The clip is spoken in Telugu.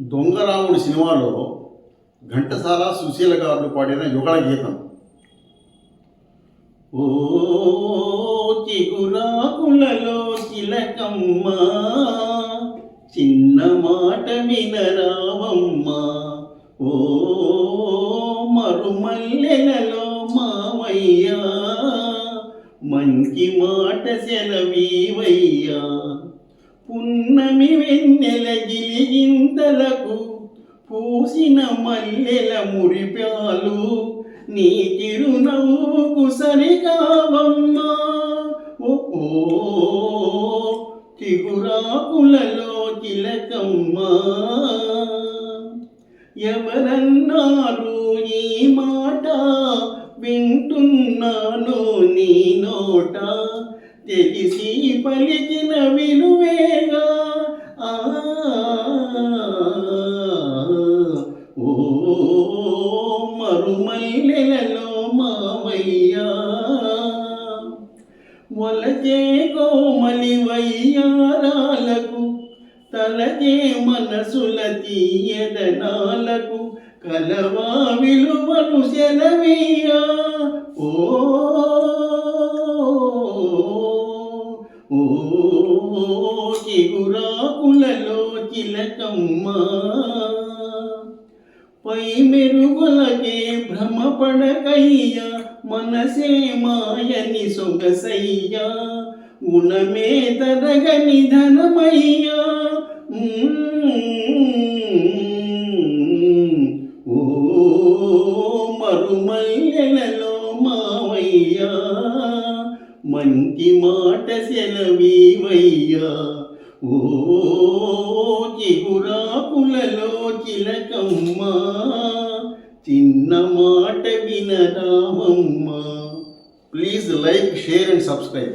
దొంగరాముడు సినిమాలో ఘంటసాల సుశీల గారు పాడిన యుగళ గీతం. ఓ చిగురాకులలో చిలకమ్మ చిన్న మాట వినరావమ్మ ఓ మరుమల్లెలలో మామయ్యా మంచి మాట సెలవీవయ్యా. పున్నమి వెన్నెల గిలిగింతలకు పూసిన మల్లెల మురిపాలు నీ చిరునవ్వుకు సరికావమ్మా. ఓ చిగురాకులలో చిలకమ్మా ఎవరన్నారు ఈ మాట వింటున్నాను నీ నోట? తెలిసి పలికిన విలువేగా. ఓ మరుమల్లెలలో మావయ్యా. వలకే కోమలి వయ్యారాలకు తలకే మనసుల తీయదనాలకు కలవా విలువను సెలవీయా. ఓ చిగురాకులలో చిలకమ్మ పై మెరుగులకే భ్రమపడకయ్యా మనసే మాయని సొగసయ్యా. గుణమే తరగని ధనమయ్యా. ఓ మరుమల్లెలలో మావయ్యా మంచి మాట సెలవీవయ్యా. ఓ చిగురాకులలో చిలకమ్మ చిన్న మాట వినరామమ్మ. Please like share and subscribe